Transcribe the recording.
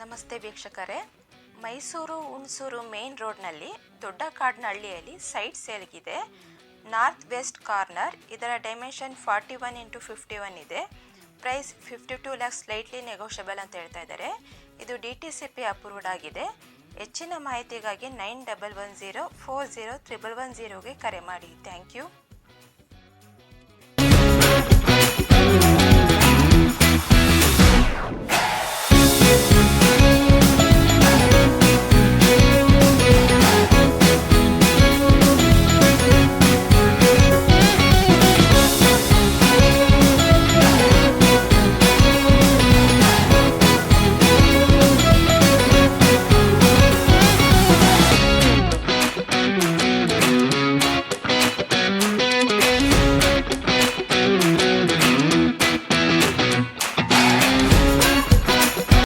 ನಮಸ್ತೆ ವೀಕ್ಷಕರೇ. ಮೈಸೂರು ಹುಣಸೂರು ಮೇನ್ ರೋಡ್ನಲ್ಲಿ ದೊಡ್ಡ ಕಾಡ್ನಹಳ್ಳಿಯಲ್ಲಿ ಸೈಟ್ ಸೇಲ್ಗಿದೆ. ನಾರ್ತ್ ವೆಸ್ಟ್ ಕಾರ್ನರ್ ಇದರ dimension forty one into fifty one ಇದೆ. Price fifty two lakhs slightly negotiable ಅಂತ ಹೇಳ್ತಾ ಇದ್ದಾರೆ. ಇದು D T C P approved ಆಗಿದೆ. ಹೆಚ್ಚಿನ ಮಾಹಿತಿಗಾಗಿ nine double one zero four zero triple one ಝೀರೋಗೆ ಕರೆ ಮಾಡಿ. Thank you